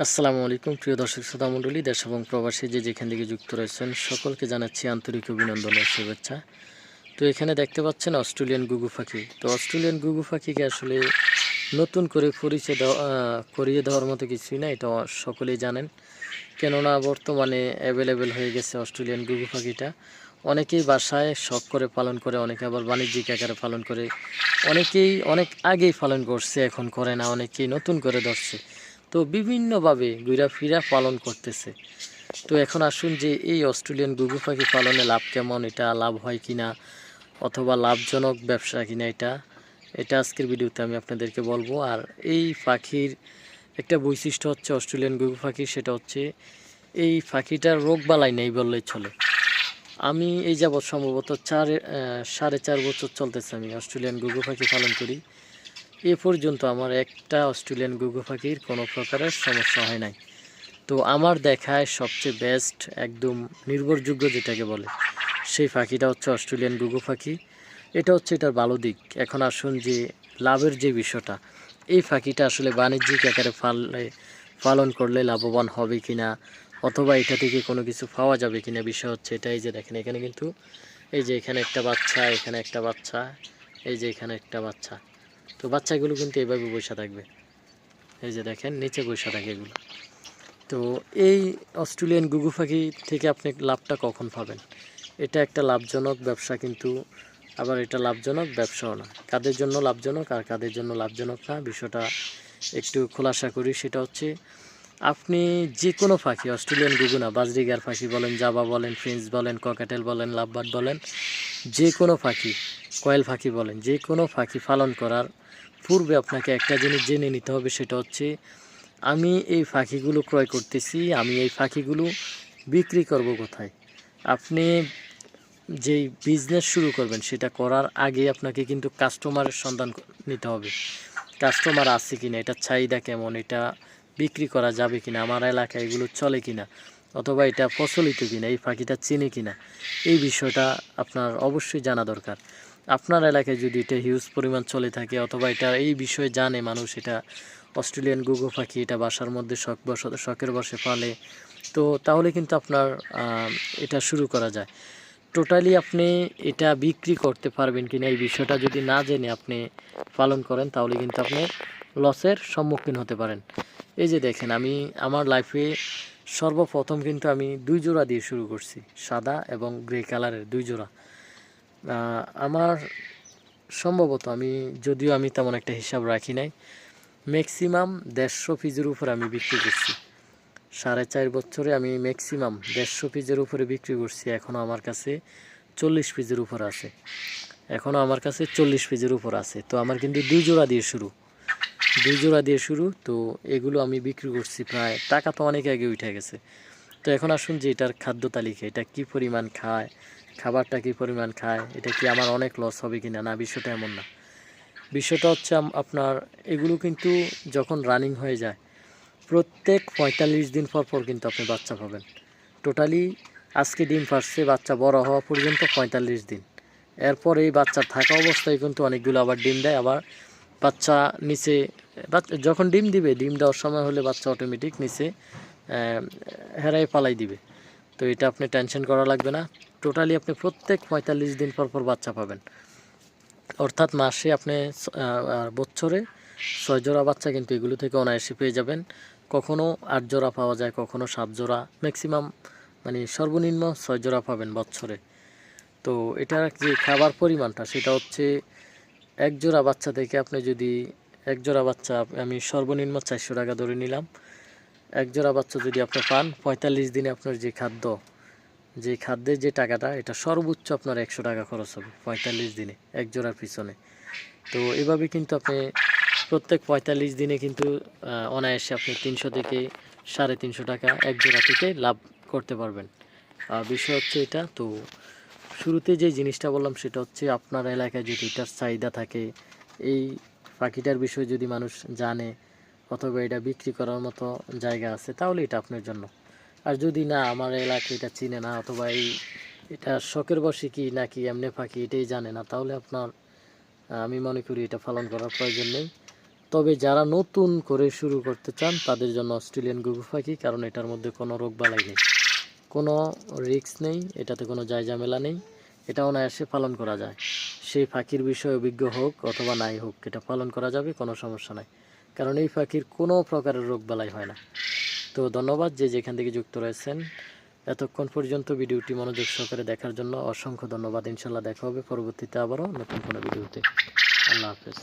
আসসালামু আলাইকুম, প্রিয় দর্শক শ্রোতা মণ্ডলী, দেশ এবং প্রবাসী যে যেখান থেকে যুক্ত রয়েছেন, সকলকে জানাচ্ছি আন্তরিক অভিনন্দন ও শুভেচ্ছা। তো এখানে দেখতে পাচ্ছেন অস্ট্রেলিয়ান গুগু পাখি। তো অস্ট্রেলিয়ান গুগু পাখিকে আসলে নতুন করে পরিচয় দেওয়া করিয়ে দেওয়ার মতো কিছুই না এটা সকলেই জানেন। কেননা বর্তমানে অ্যাভেলেবেল হয়ে গেছে অস্ট্রেলিয়ান গুগু পাখিটা। অনেকেই বাসায় শখ করে পালন করে, অনেকে আবার বাণিজ্যিক আকারে পালন করে। অনেকেই অনেক আগেই পালন করছে, এখন করে না, অনেকেই নতুন করে ধরছে। তো বিভিন্নভাবে ঘুরা ফিরা পালন করতেছে। তো এখন আসুন যে এই অস্ট্রেলিয়ান গুগু পাখি পালনে লাভ কেমন, এটা লাভ হয় কিনা, অথবা লাভজনক ব্যবসা কিনা এটা এটা আজকের ভিডিওতে আমি আপনাদেরকে বলব। আর এই পাখির একটা বৈশিষ্ট্য হচ্ছে অস্ট্রেলিয়ান গুগু পাখি, সেটা হচ্ছে এই পাখিটার রোগ বালাই নেই বললেই চলে। আমি এই যাবৎ সম্ভবত চার সাড়ে চার বছর চলতেছে আমি অস্ট্রেলিয়ান গুগু পাখি পালন করি। এ পর্যন্ত আমার একটা অস্ট্রেলিয়ান গুগু পাখির কোনো প্রকারের সমস্যা হয় নাই। তো আমার দেখায় সবচেয়ে বেস্ট একদম নির্ভরযোগ্য যেটাকে বলে, সেই পাখিটা হচ্ছে অস্ট্রেলিয়ান গুগু পাখি। এটা হচ্ছে এটার ভালো দিক। এখন আসুন যে লাভের যে বিষয়টা, এই পাখিটা আসলে বাণিজ্যিক আকারে পাললে, পালন করলে লাভবান হবে কিনা, অথবা এটা থেকে কোনো কিছু পাওয়া যাবে কি না বিষয় হচ্ছে এটাই যে দেখেন, এখানে কিন্তু এই যে এখানে একটা বাচ্চা, এখানে একটা বাচ্চা, এই যে এখানে একটা বাচ্চা। তো বাচ্চাগুলো কিন্তু এভাবে বসে থাকবে। এই যে দেখেন, নিচে বসে থাকে এগুলো। তো এই অস্ট্রেলিয়ান গুগু পাখি থেকে আপনি লাভটা কখন পাবেন? এটা একটা লাভজনক ব্যবসা কিন্তু, আবার এটা লাভজনক ব্যবসাও না। কাদের জন্য লাভজনক আর কাদের জন্য লাভজনক না, বিষয়টা একটু খোলাসা করি, সেটা হচ্ছে আপনি যে কোনো পাখি, অস্ট্রেলিয়ান গুগু না, বাজরিগার পাখি বলেন, জাবা বলেন ফ্রেঞ্চ বলেন, ককাটেল বলেন, লাভবার্ড বলেন যে কোনো পাখি, কয়েল পাখি বলেন যে কোনো পাখি পালন করার পূর্বে আপনাকে একটা জিনিস জেনে নিতে হবে, সেটা হচ্ছে আমি এই পাখিগুলো ক্রয় করতেছি, আমি এই পাখিগুলো বিক্রি করব কোথায়? আপনি যেই বিজনেস শুরু করবেন, সেটা করার আগে আপনাকে কিন্তু কাস্টমারের সন্ধান নিতে হবে। কাস্টমার আছে কিনা এটা চাহিদা কেমন, এটা বিক্রি করা যাবে কিনা, আমার এলাকায় এগুলো চলে কিনা অথবা এটা প্রচলিত কিনা, এই পাখিটা চেনে কিনা, এই বিষয়টা আপনার অবশ্যই জানা দরকার। আপনার এলাকায় যদি এটা হিউজ পরিমাণ চলে থাকে অথবা এটা এই বিষয়ে জানে মানুষ, এটা অস্ট্রেলিয়ান গুগো পাখি, এটা বাসার মধ্যে শখ বস, শখের বসে পালে, তো তাহলে কিন্তু আপনার এটা শুরু করা যায়। টোটালি আপনি এটা বিক্রি করতে পারবেন কিনা, এই বিষয়টা যদি না জেনে আপনি পালন করেন, তাহলে কিন্তু আপনি লসের সম্মুখীন হতে পারেন। এই যে দেখেন, আমি আমার লাইফে সর্বপ্রথম কিন্তু আমি দুই জোড়া দিয়ে শুরু করছি, সাদা এবং গ্রে কালারের দুই জোড়া। আমার সম্ভবত আমি, যদিও আমি তেমন একটা হিসাব রাখি নাই ম্যাক্সিমাম দেড়শো পিজের উপর আমি বিক্রি করছি। সাড়ে চার বছরে আমি ম্যাক্সিমাম দেড়শো পিজের উপরে বিক্রি করছি এখনও আমার কাছে চল্লিশ পিজের উপর আছে। এখনও আমার কাছে চল্লিশ পিজের উপর আছে, তো আমার কিন্তু দুই জোড়া দিয়ে শুরু। দুই জোড়া দিয়ে শুরু, তো এগুলো আমি বিক্রি করছি প্রায়, টাকা তো অনেক আগে উঠে গেছে। তো এখন আসুন যে এটার খাদ্য তালিকা, এটা কি পরিমাণ খায়, খাবারটা কি পরিমাণ খায়, এটা কি আমার অনেক লস হবে কি না না বিষয়টা এমন না। বিষয়টা হচ্ছে আপনার, এগুলো কিন্তু যখন রানিং হয়ে যায়, প্রত্যেক পঁয়তাল্লিশ দিন পর পর কিন্তু আপনি বাচ্চা পাবেন। টোটালি আজকে ডিম পারছে বাচ্চা বড় হওয়া পর্যন্ত পঁয়তাল্লিশ দিন। এরপর এই বাচ্চা থাকা অবস্থায় কিন্তু অনেকগুলো আবার ডিম দেয়, আবার বাচ্চা নিচে যখন ডিম দিবে, ডিম দেওয়ার সময় হলে বাচ্চা অটোমেটিক নিচে হেরাই পালাই দিবে। তো এটা আপনি টেনশন করা লাগবে না। টোটালি আপনি প্রত্যেক পঁয়তাল্লিশ দিন পর পর বাচ্চা পাবেন। অর্থাৎ মাসে আপনি বছরে ছয় জোড়া বাচ্চা কিন্তু এগুলো থেকে অনায়াসে পেয়ে যাবেন। কখনো আট জোড়া পাওয়া যায়, কখনো সাত জোড়া। ম্যাক্সিমাম মানে সর্বনিম্ন ছয় জোড়া পাবেন বছরে। তো এটার যে খাবার পরিমাণটা, সেটা হচ্ছে এক জোড়া বাচ্চা থেকে আপনি যদি এক জোড়া বাচ্চা আমি সর্বনিম্ন চারশো টাকা ধরে নিলাম। এক জোড়া বাচ্চা যদি আপনি পান, পঁয়তাল্লিশ দিনে আপনার যে খাদ্য, যে খাদ্যের যে টাকাটা, এটা সর্বোচ্চ আপনার একশো টাকা খরচ হবে পঁয়তাল্লিশ দিনে, এক জোড়ার পিছনে। তো এভাবে কিন্তু আপনি প্রত্যেক পঁয়তাল্লিশ দিনে কিন্তু অনায়াসে আপনি তিনশো থেকে সাড়ে তিনশো টাকা এক জোড়া থেকে লাভ করতে পারবেন। বিষয় হচ্ছে এটা। তো শুরুতে যে জিনিসটা বললাম সেটা হচ্ছে আপনার এলাকায় যদি এটার চাহিদা থাকে, এই পাখিটার বিষয়ে যদি মানুষ জানে অথবা এটা বিক্রি করার মতো জায়গা আছে, তাহলে এটা আপনার জন্য। আর যদি না, আমার এলাকায় এটা চিনে না অথবা এই এটা শখের বসে কি নাকি এমনি পাখি এটাই জানে না, তাহলে আপনার, আমি মনে করি এটা পালন করার প্রয়োজন নেই। তবে যারা নতুন করে শুরু করতে চান, তাদের জন্য অস্ট্রেলিয়ান গুগু পাখি, কারণ এটার মধ্যে কোনো রোগ বালাই নেই। কোনো রিস্ক নেই, এটাতে কোনো জায়জামেলা নেই। এটা অনায়াসে পালন করা যায়। সেই পাখির বিষয়ে অভিজ্ঞ হোক অথবা নাই হোক, এটা পালন করা যাবে, কোনো সমস্যা নাই। কারণ এই পাখির কোনো প্রকারের রোগ বালাই হয় না। তো ধন্যবাদ যে যেখান থেকে যুক্ত রয়েছেন। এতক্ষণ পর্যন্ত ভিডিওটি মনোযোগ সহকারে দেখার জন্য অসংখ্য ধন্যবাদ। ইনশাল্লাহ দেখা হবে পরবর্তীতে আবারও নতুন কোনো ভিডিওতে। আল্লাহ হাফেজ।